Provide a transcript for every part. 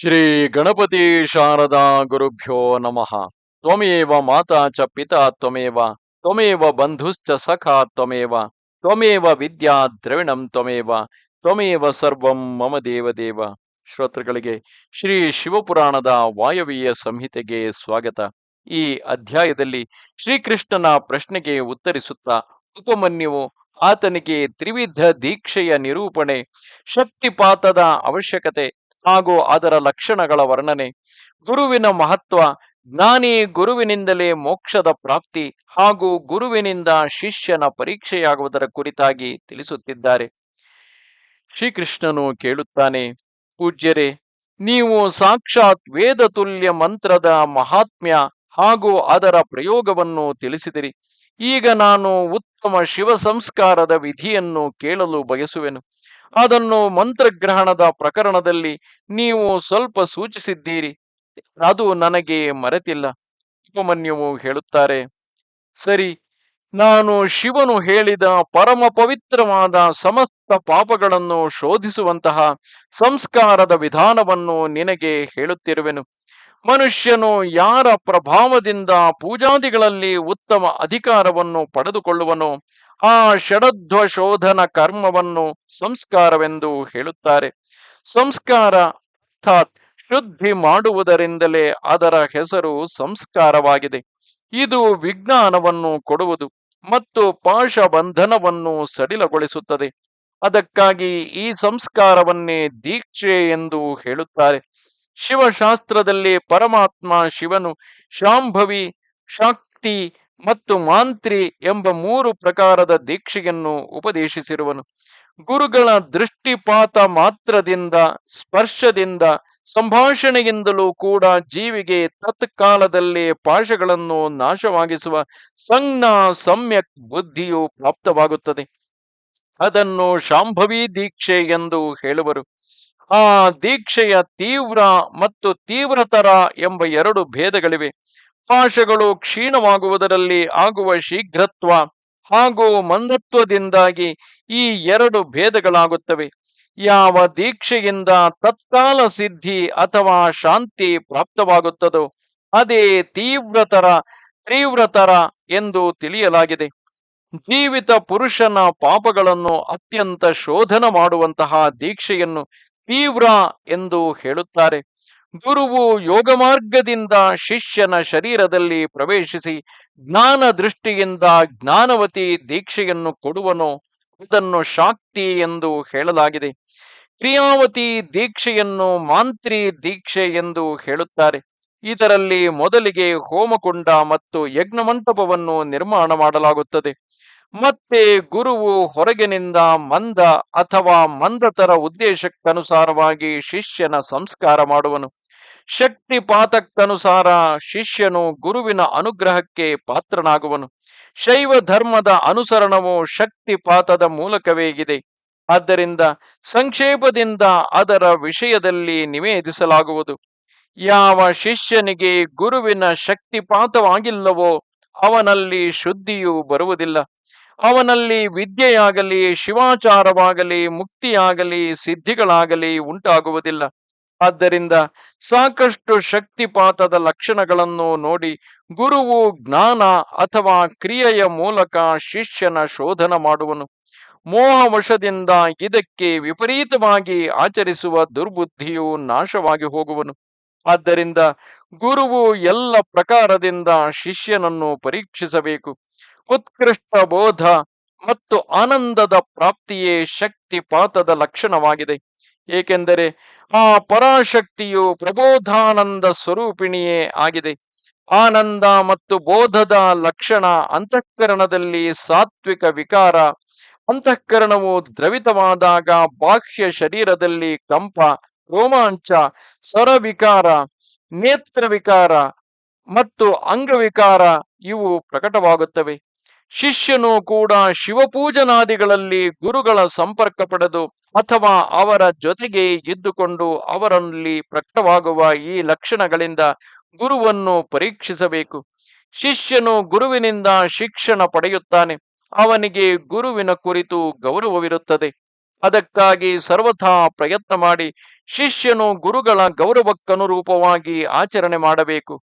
ಶ್ರೀ ಗಣಪತಿ ಶಾರದಾ ಗುರುಭ್ಯೋ ನಮಃ. ತ್ವಮೇವ ಮಾತಾ ಚ ಪಿತಾ ತ್ವಮೇವ ತ್ವಮೇವ ಬಂಧುಶ್ಚ ಸಖಾ ತ್ವಮೇವ ತ್ವಮೇವ ವಿದ್ಯಾ ದ್ರವಿಣಂ ತ್ವಮೇವ ತ್ವಮೇವ ಸರ್ವಂ ಮಮ ದೇವದೇವ. ಶ್ರೋತೃಗಳಿಗೆ ಶ್ರೀ ಶಿವಪುರಾಣದ ವಾಯವೀಯ ಸಂಹಿತೆಗೆ ಸ್ವಾಗತ. ಈ ಅಧ್ಯಾಯದಲ್ಲಿ ಶ್ರೀಕೃಷ್ಣನ ಪ್ರಶ್ನೆಗೆ ಉತ್ತರಿಸುತ್ತಾ ಉಪಮನ್ಯುವು ಆತನಿಗೆ ತ್ರಿವಿಧ ದೀಕ್ಷೆಯ ನಿರೂಪಣೆ, ಶಕ್ತಿಪಾತದ ಅವಶ್ಯಕತೆ ಹಾಗೂ ಅದರ ಲಕ್ಷಣಗಳ ವರ್ಣನೆ. ಗುರುವಿನ ಮಹತ್ವ, ಜ್ಞಾನಿ ಗುರುವಿನಿಂದಲೇ ಮೋಕ್ಷದ ಪ್ರಾಪ್ತಿ ಹಾಗೂ ಗುರುವಿನಿಂದ ಶಿಷ್ಯನ ಪರೀಕ್ಷೆಯಾಗುವುದರ ಕುರಿತಾಗಿ ತಿಳಿಸುತ್ತಿದ್ದಾರೆ. ಶ್ರೀಕೃಷ್ಣನು ಕೇಳುತ್ತಾನೆ, ಪೂಜ್ಯರೇ, ನೀವು ಸಾಕ್ಷಾತ್ ವೇದ ತುಲ್ಯ ಮಂತ್ರದ ಮಹಾತ್ಮ್ಯ ಹಾಗೂ ಅದರ ಪ್ರಯೋಗವನ್ನು ತಿಳಿಸಿದಿರಿ. ಈಗ ನಾನು ಉತ್ತಮ ಶಿವ ಸಂಸ್ಕಾರದ ವಿಧಿಯನ್ನು ಕೇಳಲು ಬಯಸುವೆನು. ಅದನ್ನು ಮಂತ್ರಗ್ರಹಣದ ಪ್ರಕರಣದಲ್ಲಿ ನೀವು ಸ್ವಲ್ಪ ಸೂಚಿಸಿದ್ದೀರಿ. ಅದು ನನಗೆ ಮರೆತಿಲ್ಲ ಉಪಮನ್ಯುವು ಹೇಳುತ್ತಾರೆ. ಸರಿ, ನಾನು ಶಿವನು ಹೇಳಿದ ಪರಮ ಪವಿತ್ರವಾದ ಸಮಸ್ತ ಪಾಪಗಳನ್ನು ಶೋಧಿಸುವಂತಹ ಸಂಸ್ಕಾರದ ವಿಧಾನವನ್ನು ನಿನಗೆ ಹೇಳುತ್ತಿರುವೆನು. ಮನುಷ್ಯನು ಯಾರ ಪ್ರಭಾವದಿಂದ ಪೂಜಾದಿಗಳಲ್ಲಿ ಉತ್ತಮ ಅಧಿಕಾರವನ್ನು ಪಡೆದುಕೊಳ್ಳುವನೋ ಆ ಷಡಧ್ವ ಶೋಧನ ಕರ್ಮವನ್ನು ಸಂಸ್ಕಾರವೆಂದು ಹೇಳುತ್ತಾರೆ. ಸಂಸ್ಕಾರ ಅರ್ಥಾತ್ ಶುದ್ಧಿ ಮಾಡುವುದರಿಂದಲೇ ಅದರ ಹೆಸರು ಸಂಸ್ಕಾರವಾಗಿದೆ. ಇದು ವಿಜ್ಞಾನವನ್ನು ಕೊಡುವುದು ಮತ್ತು ಪಾಶಬಂಧನವನ್ನು ಸಡಿಲಗೊಳಿಸುತ್ತದೆ. ಅದಕ್ಕಾಗಿ ಈ ಸಂಸ್ಕಾರವನ್ನೇ ದೀಕ್ಷೆ ಎಂದು ಹೇಳುತ್ತಾರೆ. ಶಿವಶಾಸ್ತ್ರದಲ್ಲಿ ಪರಮಾತ್ಮ ಶಿವನು, ಶಾಂಭವಿ, ಶಾಕ್ತಿ ಮತ್ತು ಮಾಂತ್ರಿ ಎಂಬ ಮೂರು ಪ್ರಕಾರದ ದೀಕ್ಷೆಯನ್ನು ಉಪದೇಶಿಸಿರುವನು. ಗುರುಗಳ ದೃಷ್ಟಿಪಾತ ಮಾತ್ರದಿಂದ, ಸ್ಪರ್ಶದಿಂದ, ಸಂಭಾಷಣೆಯಿಂದಲೂ ಕೂಡ ಜೀವಿಗೆ ತತ್ಕಾಲದಲ್ಲಿ ಪಾಶಗಳನ್ನು ನಾಶವಾಗಿಸುವ ಸಂಜ್ಞ ಸಮ್ಯಕ್ ಬುದ್ಧಿಯು ಪ್ರಾಪ್ತವಾಗುತ್ತದೆ. ಅದನ್ನು ಶಾಂಭವಿ ದೀಕ್ಷೆ ಎಂದು ಹೇಳುವರು. ಆ ದೀಕ್ಷೆಯ ತೀವ್ರ ಮತ್ತು ತೀವ್ರತರ ಎಂಬ ಎರಡು ಭೇದಗಳಿವೆ. ಪಾಶಗಳು ಕ್ಷೀಣವಾಗುವುದರಲ್ಲಿ ಆಗುವ ಶೀಘ್ರತ್ವ ಹಾಗೂ ಮಂದತ್ವದಿಂದಾಗಿ ಈ ಎರಡು ಭೇದಗಳಾಗುತ್ತವೆ. ಯಾವ ದೀಕ್ಷೆಯಿಂದ ತತ್ಕಾಲ ಸಿದ್ಧಿ ಅಥವಾ ಶಾಂತಿ ಪ್ರಾಪ್ತವಾಗುತ್ತದೋ, ಅದೇ ತೀವ್ರತರ ತೀವ್ರತರ ಎಂದು ತಿಳಿಯಲಾಗಿದೆ. ಜೀವಿತ ಪುರುಷನ ಪಾಪಗಳನ್ನು ಅತ್ಯಂತ ಶೋಧನ ಮಾಡುವಂತಹ ದೀಕ್ಷೆಯನ್ನು ತೀವ್ರ ಎಂದು ಹೇಳುತ್ತಾರೆ. ಗುರುವು ಯೋಗ ಮಾರ್ಗದಿಂದ ಶಿಷ್ಯನ ಶರೀರದಲ್ಲಿ ಪ್ರವೇಶಿಸಿ ಜ್ಞಾನ ದೃಷ್ಟಿಯಿಂದ ಜ್ಞಾನವತಿ ದೀಕ್ಷೆಯನ್ನು ಕೊಡುವನು ಅದನ್ನು ಶಾಕ್ತಿ ಎಂದು ಹೇಳಲಾಗಿದೆ. ಕ್ರಿಯಾವತಿ ದೀಕ್ಷೆಯನ್ನು ಮಾಂತ್ರಿ ದೀಕ್ಷೆ ಎಂದು ಹೇಳುತ್ತಾರೆ. ಇದರಲ್ಲಿ ಮೊದಲಿಗೆ ಹೋಮಕುಂಡ ಮತ್ತು ಯಜ್ಞಮಂಟಪವನ್ನು ನಿರ್ಮಾಣ ಮಾಡಲಾಗುತ್ತದೆ. ಮತ್ತೆ ಗುರುವು ಹೊರಗಿನಿಂದ ಮಂದ ಅಥವಾ ಮಂದತರ ಉದ್ದೇಶಕ್ಕನುಸಾರವಾಗಿ ಶಿಷ್ಯನ ಸಂಸ್ಕಾರ ಮಾಡುವನು. ಶಕ್ತಿಪಾತಕ್ಕನುಸಾರ ಶಿಷ್ಯನು ಗುರುವಿನ ಅನುಗ್ರಹಕ್ಕೆ ಪಾತ್ರನಾಗುವನು. ಶೈವ ಧರ್ಮದ ಅನುಸರಣವು ಶಕ್ತಿಪಾತದ ಮೂಲಕವೇ ಇದೆ ಆದ್ದರಿಂದ ಸಂಕ್ಷೇಪದಿಂದ ಅದರ ವಿಷಯದಲ್ಲಿ ನಿವೇದಿಸಲಾಗುವುದು. ಯಾವ ಶಿಷ್ಯನಿಗೆ ಗುರುವಿನ ಶಕ್ತಿಪಾತವಾಗಿಲ್ಲವೋ ಅವನಲ್ಲಿ ಶುದ್ಧಿಯು ಬರುವುದಿಲ್ಲ. ಅವನಲ್ಲಿ ವಿದ್ಯೆಯಾಗಲಿ, ಶಿವಾಚಾರವಾಗಲಿ, ಮುಕ್ತಿಯಾಗಲಿ, ಸಿದ್ಧಿಗಳಾಗಲಿ ಉಂಟಾಗುವುದಿಲ್ಲ. ಆದ್ದರಿಂದ ಸಾಕಷ್ಟು ಶಕ್ತಿಪಾತದ ಲಕ್ಷಣಗಳನ್ನು ನೋಡಿ ಗುರುವು ಜ್ಞಾನ ಅಥವಾ ಕ್ರಿಯೆಯ ಮೂಲಕ ಶಿಷ್ಯನ ಶೋಧನ ಮಾಡುವನು. ಮೋಹವಶದಿಂದ ಇದಕ್ಕೆ ವಿಪರೀತವಾಗಿ ಆಚರಿಸುವ ದುರ್ಬುದ್ಧಿಯು ನಾಶವಾಗಿ ಹೋಗುವನು. ಆದ್ದರಿಂದ ಗುರುವು ಎಲ್ಲ ಪ್ರಕಾರದಿಂದ ಶಿಷ್ಯನನ್ನು ಪರೀಕ್ಷಿಸಬೇಕು. ಉತ್ಕೃಷ್ಟ ಬೋಧ ಮತ್ತು ಆನಂದದ ಪ್ರಾಪ್ತಿಯೇ ಶಕ್ತಿಪಾತದ ಲಕ್ಷಣವಾಗಿದೆ. ಏಕೆಂದರೆ ಆ ಪರಾಶಕ್ತಿಯು ಪ್ರಬೋಧಾನಂದ ಸ್ವರೂಪಿಣಿಯೇ ಆಗಿದೆ. ಆನಂದ ಮತ್ತು ಬೋಧದ ಲಕ್ಷಣ ಅಂತಃಕರಣದಲ್ಲಿ ಸಾತ್ವಿಕ ವಿಕಾರ, ಅಂತಃಕರಣವು ದ್ರವಿತವಾದಾಗ ಬಾಹ್ಯ ಶರೀರದಲ್ಲಿ ಕಂಪ, ರೋಮಾಂಚ, ಸ್ವರವಿಕಾರ, ನೇತ್ರವಿಕಾರ ಮತ್ತು ಅಂಗವಿಕಾರ ಇವು ಪ್ರಕಟವಾಗುತ್ತವೆ. ಶಿಷ್ಯನು ಕೂಡ ಶಿವಪೂಜನಾದಿಗಳಲ್ಲಿ ಗುರುಗಳ ಸಂಪರ್ಕ ಪಡೆದು ಅಥವಾ ಅವರ ಜೊತೆಗೆ ಇದ್ದುಕೊಂಡು ಅವರಲ್ಲಿ ಪ್ರಕಟವಾಗುವ ಈ ಲಕ್ಷಣಗಳಿಂದ ಗುರುವನ್ನು ಪರೀಕ್ಷಿಸಬೇಕು. ಶಿಷ್ಯನು ಗುರುವಿನಿಂದ ಶಿಕ್ಷಣ ಪಡೆಯುತ್ತಾನೆ. ಅವನಿಗೆ ಗುರುವಿನ ಕುರಿತು ಗೌರವವಿರುತ್ತದೆ. ಅದಕ್ಕಾಗಿ ಸರ್ವಥಾ ಪ್ರಯತ್ನ ಮಾಡಿ ಶಿಷ್ಯನು ಗುರುಗಳ ಗೌರವಕ್ಕನುರೂಪವಾಗಿ ಆಚರಣೆ ಮಾಡಬೇಕು.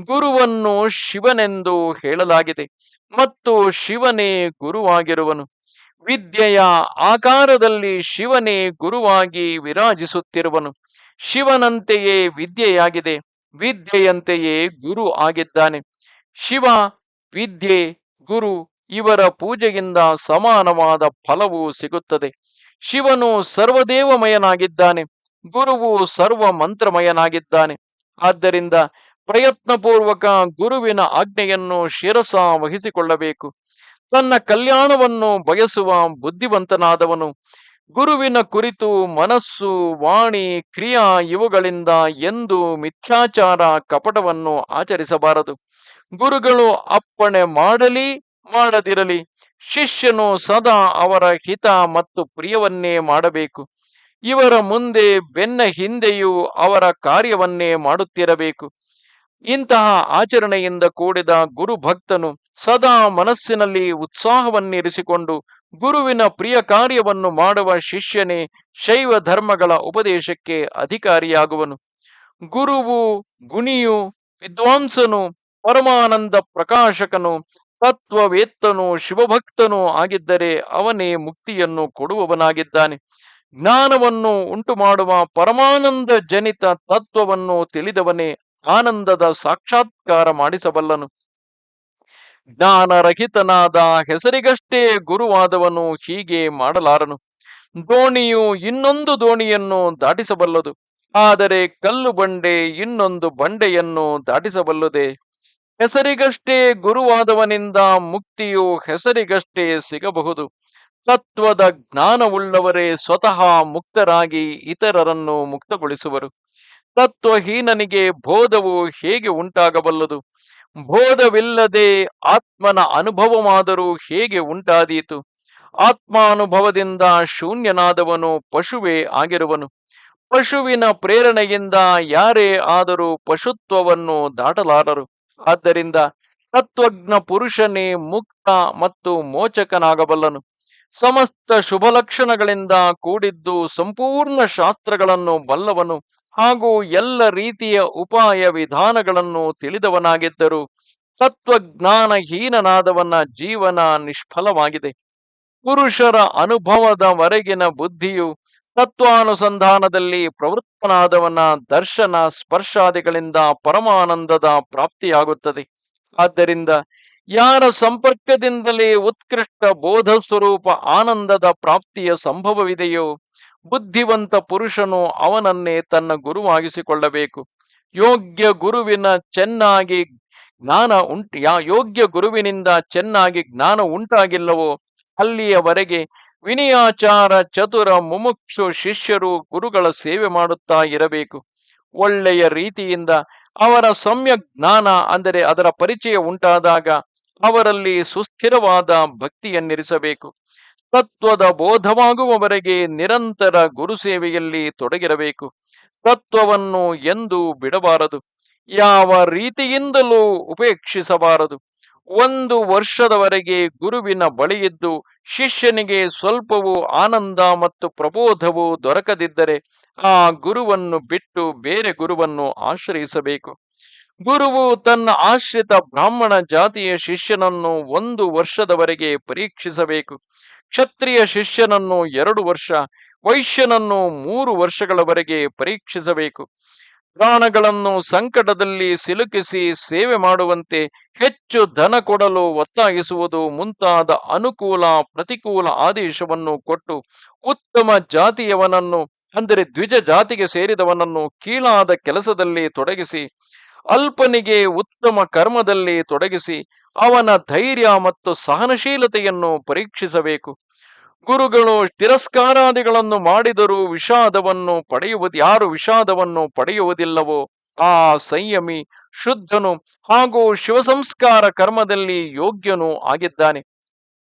ಗುರುವನ್ನು ಶಿವನೆಂದು ಹೇಳಲಾಗಿದೆ. ಮತ್ತು ಶಿವನೇ ಗುರುವಾಗಿರುವನು. ವಿದ್ಯೆಯ ಆಕಾರದಲ್ಲಿ ಶಿವನೇ ಗುರುವಾಗಿ ವಿರಾಜಿಸುತ್ತಿರುವನು. ಶಿವನಂತೆಯೇ ವಿದ್ಯೆಯಾಗಿದೆ. ವಿದ್ಯೆಯಂತೆಯೇ ಗುರು ಆಗಿದ್ದಾನೆ. ಶಿವ, ವಿದ್ಯೆ, ಗುರು ಇವರ ಪೂಜೆಯಿಂದ ಸಮಾನವಾದ ಫಲವು ಸಿಗುತ್ತದೆ. ಶಿವನು ಸರ್ವದೇವಮಯನಾಗಿದ್ದಾನೆ. ಗುರುವು ಸರ್ವ ಮಂತ್ರಮಯನಾಗಿದ್ದಾನೆ ಆದ್ದರಿಂದ ಪ್ರಯತ್ನಪೂರ್ವಕ ಗುರುವಿನ ಆಜ್ಞೆಯನ್ನು ಶಿರಸ ವಹಿಸಿಕೊಳ್ಳಬೇಕು. ತನ್ನ ಕಲ್ಯಾಣವನ್ನು ಬಯಸುವ ಬುದ್ಧಿವಂತನಾದವನು, ಗುರುವಿನ ಕುರಿತು ಮನಸ್ಸು, ವಾಣಿ, ಕ್ರಿಯಾ ಇವುಗಳಿಂದ ಎಂದು ಮಿಥ್ಯಾಚಾರ ಕಪಟವನ್ನು ಆಚರಿಸಬಾರದು. ಗುರುಗಳು ಅಪ್ಪಣೆ ಮಾಡಲಿ, ಮಾಡದಿರಲಿ, ಶಿಷ್ಯನು ಸದಾ ಅವರ ಹಿತ ಮತ್ತು ಪ್ರಿಯವನ್ನೇ ಮಾಡಬೇಕು. ಇವರ ಮುಂದೆ ಬೆನ್ನ ಹಿಂದೆಯೂ ಅವರ ಕಾರ್ಯವನ್ನೇ ಮಾಡುತ್ತಿರಬೇಕು. ಇಂತಹ ಆಚರಣೆಯಿಂದ ಕೂಡಿದ ಗುರು ಭಕ್ತನು ಸದಾ ಮನಸ್ಸಿನಲ್ಲಿ ಉತ್ಸಾಹವನ್ನಿರಿಸಿಕೊಂಡು ಗುರುವಿನ ಪ್ರಿಯ ಕಾರ್ಯವನ್ನು ಮಾಡುವ ಶಿಷ್ಯನೇ ಶೈವ ಧರ್ಮಗಳ ಉಪದೇಶಕ್ಕೆ ಅಧಿಕಾರಿಯಾಗುವನು. ಗುರುವು, ಗುಣಿಯು, ವಿದ್ವಾಂಸನು, ಪರಮಾನಂದ ಪ್ರಕಾಶಕನು, ತತ್ವವೇತ್ತನು, ಶಿವಭಕ್ತನು ಆಗಿದ್ದರೆ ಅವನೇ ಮುಕ್ತಿಯನ್ನು ಕೊಡುವವನಾಗಿದ್ದಾನೆ. ಜ್ಞಾನವನ್ನು ಉಂಟು ಮಾಡುವ ಪರಮಾನಂದ ಜನಿತ ತತ್ವವನ್ನು ತಿಳಿದವನೇ ಆನಂದದ ಸಾಕ್ಷಾತ್ಕಾರ ಮಾಡಿಸಬಲ್ಲನು. ಜ್ಞಾನರಹಿತನಾದ ಹೆಸರಿಗಷ್ಟೇ ಗುರುವಾದವನು ಹೀಗೆ ಮಾಡಲಾರನು. ದೋಣಿಯು ಇನ್ನೊಂದು ದೋಣಿಯನ್ನು ದಾಟಿಸಬಲ್ಲದು. ಆದರೆ ಕಲ್ಲು ಬಂಡೆ ಇನ್ನೊಂದು ಬಂಡೆಯನ್ನು ದಾಟಿಸಬಲ್ಲದೆ. ಹೆಸರಿಗಷ್ಟೇ ಗುರುವಾದವನಿಂದ ಮುಕ್ತಿಯು ಹೆಸರಿಗಷ್ಟೇ ಸಿಗಬಹುದು. ತತ್ವದ ಜ್ಞಾನವುಳ್ಳವರೇ ಸ್ವತಃ ಮುಕ್ತರಾಗಿ ಇತರರನ್ನು ಮುಕ್ತಗೊಳಿಸುವರು. ತತ್ವಹೀನನಿಗೆ ಬೋಧವು ಹೇಗೆ ಉಂಟಾಗಬಲ್ಲದು? ಬೋಧವಿಲ್ಲದೆ ಆತ್ಮನ ಅನುಭವವಾದರೂ ಹೇಗೆ ಉಂಟಾದೀತು? ಆತ್ಮಾನುಭವದಿಂದ ಶೂನ್ಯನಾದವನು ಪಶುವೇ ಆಗಿರುವನು. ಪಶುವಿನ ಪ್ರೇರಣೆಯಿಂದ ಯಾರೇ ಆದರೂ ಪಶುತ್ವವನ್ನು ದಾಟಲಾರರು. ಆದ್ದರಿಂದ ತತ್ವಜ್ಞ ಪುರುಷನೇ ಮುಕ್ತ ಮತ್ತು ಮೋಚಕನಾಗಬಲ್ಲನು. ಸಮಸ್ತ ಶುಭ ಲಕ್ಷಣಗಳಿಂದ ಕೂಡಿದ್ದು ಸಂಪೂರ್ಣ ಶಾಸ್ತ್ರಗಳನ್ನು ಬಲ್ಲವನು. ಹಾಗೂ ಎಲ್ಲ ರೀತಿಯ ಉಪಾಯ ವಿಧಾನಗಳನ್ನು ತಿಳಿದವನಾಗಿದ್ದರು ತತ್ವಜ್ಞಾನಹೀನನಾದವನ ಜೀವನ ನಿಷ್ಫಲವಾಗಿದೆ. ಪುರುಷರ ಅನುಭವದವರೆಗಿನ ಬುದ್ಧಿಯು ತತ್ವಾನುಸಂಧಾನದಲ್ಲಿ ಪ್ರವೃತ್ತನಾದವನ ದರ್ಶನ ಸ್ಪರ್ಶಾದಿಗಳಿಂದ ಪರಮಾನಂದದ ಪ್ರಾಪ್ತಿಯಾಗುತ್ತದೆ. ಆದ್ದರಿಂದ ಯಾರ ಸಂಪರ್ಕದಿಂದಲೇ ಉತ್ಕೃಷ್ಟ ಬೋಧ ಸ್ವರೂಪ ಆನಂದದ ಪ್ರಾಪ್ತಿಯ ಸಂಭವವಿದೆಯೋ ಬುದ್ಧಿವಂತ ಪುರುಷನು ಅವನನ್ನೇ ತನ್ನ ಗುರುವಾಗಿಸಿಕೊಳ್ಳಬೇಕು. ಯೋಗ್ಯ ಗುರುವಿನ ಚೆನ್ನಾಗಿ ಜ್ಞಾನ ಉಂಟ, ಯಾ- ಯೋಗ್ಯ ಗುರುವಿನಿಂದ ಚೆನ್ನಾಗಿ ಜ್ಞಾನ ಉಂಟಾಗಿಲ್ಲವೋ, ಅಲ್ಲಿಯವರೆಗೆ ವಿನಯಾಚಾರ ಚತುರ ಮುಮುಕ್ಷು ಶಿಷ್ಯರು ಗುರುಗಳ ಸೇವೆ ಮಾಡುತ್ತಾ ಇರಬೇಕು. ಒಳ್ಳೆಯ ರೀತಿಯಿಂದ ಅವರ ಸಮ್ಯ ಜ್ಞಾನ, ಅಂದರೆ ಅದರ ಪರಿಚಯ ಉಂಟಾದಾಗ ಅವರಲ್ಲಿ ಸುಸ್ಥಿರವಾದ ಭಕ್ತಿಯನ್ನಿರಿಸಬೇಕು. ತತ್ವದ ಬೋಧವಾಗುವವರೆಗೆ ನಿರಂತರ ಗುರು ಸೇವೆಯಲ್ಲಿ ತೊಡಗಿರಬೇಕು. ತತ್ವವನ್ನು ಎಂದೂ ಬಿಡಬಾರದು. ಯಾವ ರೀತಿಯಿಂದಲೂ ಉಪೇಕ್ಷಿಸಬಾರದು. ಒಂದು ವರ್ಷದವರೆಗೆ ಗುರುವಿನ ಬಳಿಯಿದ್ದು ಶಿಷ್ಯನಿಗೆ ಸ್ವಲ್ಪವೂ ಆನಂದ ಮತ್ತು ಪ್ರಬೋಧವು ದೊರಕದಿದ್ದರೆ ಆ ಗುರುವನ್ನು ಬಿಟ್ಟು ಬೇರೆ ಗುರುವನ್ನು ಆಶ್ರಯಿಸಬೇಕು. ಗುರುವು ತನ್ನ ಆಶ್ರಿತ ಬ್ರಾಹ್ಮಣ ಜಾತಿಯ ಶಿಷ್ಯನನ್ನು ಒಂದು ವರ್ಷದವರೆಗೆ ಪರೀಕ್ಷಿಸಬೇಕು. ಕ್ಷತ್ರಿಯ ಶಿಷ್ಯನನ್ನು ಎರಡು ವರ್ಷ, ವೈಶ್ಯನನ್ನು ಮೂರು ವರ್ಷಗಳವರೆಗೆ ಪರೀಕ್ಷಿಸಬೇಕು. ಪ್ರಾಣಗಳನ್ನು ಸಂಕಟದಲ್ಲಿ ಸಿಲುಕಿಸಿ ಸೇವೆ ಮಾಡುವಂತೆ ಹೆಚ್ಚು ಧನ ಕೊಡಲು ಒತ್ತಾಯಿಸುವುದು ಮುಂತಾದ ಅನುಕೂಲ, ಪ್ರತಿಕೂಲ ಆದೇಶವನ್ನು ಕೊಟ್ಟು ಉತ್ತಮ ಜಾತಿಯವನನ್ನು, ಅಂದರೆ ದ್ವಿಜ ಜಾತಿಗೆ ಸೇರಿದವನನ್ನು ಕೀಳಾದ ಕೆಲಸದಲ್ಲಿ ತೊಡಗಿಸಿ ಅಲ್ಪನಿಗೆ ಉತ್ತಮ ಕರ್ಮದಲ್ಲಿ ತೊಡಗಿಸಿ ಅವನ ಧೈರ್ಯ ಮತ್ತು ಸಹನಶೀಲತೆಯನ್ನು ಪರೀಕ್ಷಿಸಬೇಕು. ಗುರುಗಳು ತಿರಸ್ಕಾರಾದಿಗಳನ್ನು ಮಾಡಿದರೂ ವಿಷಾದವನ್ನು ಪಡೆಯುವುದು, ಯಾರು ವಿಷಾದವನ್ನು ಪಡೆಯುವುದಿಲ್ಲವೋ ಆ ಸಂಯಮಿ ಶುದ್ಧನು ಹಾಗೂ ಶಿವಸಂಸ್ಕಾರ ಕರ್ಮದಲ್ಲಿ ಯೋಗ್ಯನೂ ಆಗಿದ್ದಾನೆ.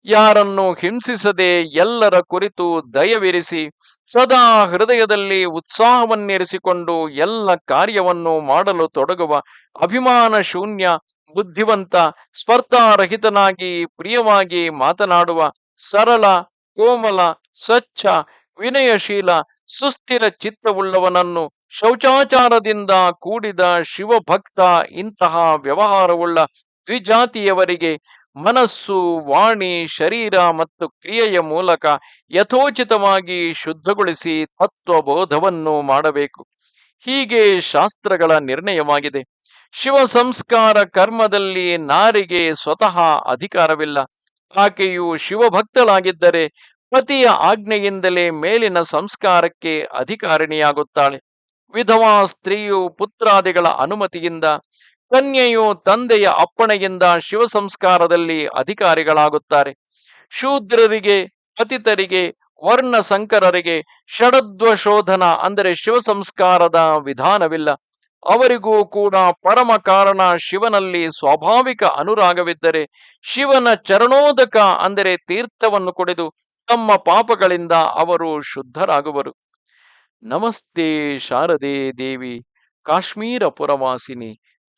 ಯಾರನ್ನು ಹಿಂಸಿಸದೆ ಎಲ್ಲರ ಕುರಿತು ದಯವಿರಿಸಿ, ಸದಾ ಹೃದಯದಲ್ಲಿ ಉತ್ಸಾಹವನ್ನಿರಿಸಿಕೊಂಡು ಎಲ್ಲ ಕಾರ್ಯವನ್ನು ಮಾಡಲು ತೊಡಗುವ ಅಭಿಮಾನ ಶೂನ್ಯ, ಬುದ್ಧಿವಂತ, ಸ್ಪರ್ಧಾರಹಿತನಾಗಿ ಪ್ರಿಯವಾಗಿ ಮಾತನಾಡುವ ಸರಳ, ಕೋಮಲ, ಸ್ವಚ್ಛ, ವಿನಯಶೀಲ, ಸುಸ್ಥಿರ ಚಿತ್ತವುಳ್ಳವನನ್ನು ಶೌಚಾಚಾರದಿಂದ ಕೂಡಿದ ಶಿವಭಕ್ತ ಇಂತಹ ವ್ಯವಹಾರವುಳ್ಳ ದ್ವಿಜಾತಿಯವರಿಗೆ ಮನಸ್ಸು, ವಾಣಿ, ಶರೀರ ಮತ್ತು ಕ್ರಿಯೆಯ ಮೂಲಕ ಯಥೋಚಿತವಾಗಿ ಶುದ್ಧಗೊಳಿಸಿ ತತ್ವಬೋಧವನ್ನು ಮಾಡಬೇಕು. ಹೀಗೆ ಶಾಸ್ತ್ರಗಳ ನಿರ್ಣಯವಾಗಿದೆ. ಶಿವ ಸಂಸ್ಕಾರ ಕರ್ಮದಲ್ಲಿ ನಾರಿಗೆ ಸ್ವತಃ ಅಧಿಕಾರವಿಲ್ಲ. ಆಕೆಯು ಶಿವಭಕ್ತಳಾಗಿದ್ದರೆ ಪತಿಯ ಆಜ್ಞೆಯಿಂದಲೇ ಮೇಲಿನ ಸಂಸ್ಕಾರಕ್ಕೆ ಅಧಿಕಾರಿಣಿಯಾಗುತ್ತಾಳೆ. ವಿಧವಾ ಸ್ತ್ರೀಯು ಪುತ್ರಾದಿಗಳ ಅನುಮತಿಯಿಂದ ಕನ್ಯೆಯು ತಂದೆಯ ಅಪ್ಪಣೆಯಿಂದ ಶಿವ ಸಂಸ್ಕಾರದಲ್ಲಿ ಅಧಿಕಾರಿಗಳಾಗುತ್ತಾರೆ. ಶೂದ್ರರಿಗೆ, ಪತಿತರಿಗೆ ವರ್ಣ ಸಂಕರರಿಗೆ ಷಡದ್ವ ಶೋಧನ ಅಂದರೆ ಶಿವ ಸಂಸ್ಕಾರದ ವಿಧಾನವಿಲ್ಲ. ಅವರಿಗೂ ಕೂಡ ಪರಮ ಕಾರಣ ಶಿವನಲ್ಲಿ ಸ್ವಾಭಾವಿಕ ಅನುರಾಗವಿದ್ದರೆ ಶಿವನ ಚರಣೋದಕ ಅಂದರೆ ತೀರ್ಥವನ್ನು ಕುಡಿದು ತಮ್ಮ ಪಾಪಗಳಿಂದ ಅವರು ಶುದ್ಧರಾಗುವರು. ನಮಸ್ತೆ ಶಾರದೆ ದೇವಿ, ಕಾಶ್ಮೀರ ಪುರವಾಸಿನಿ.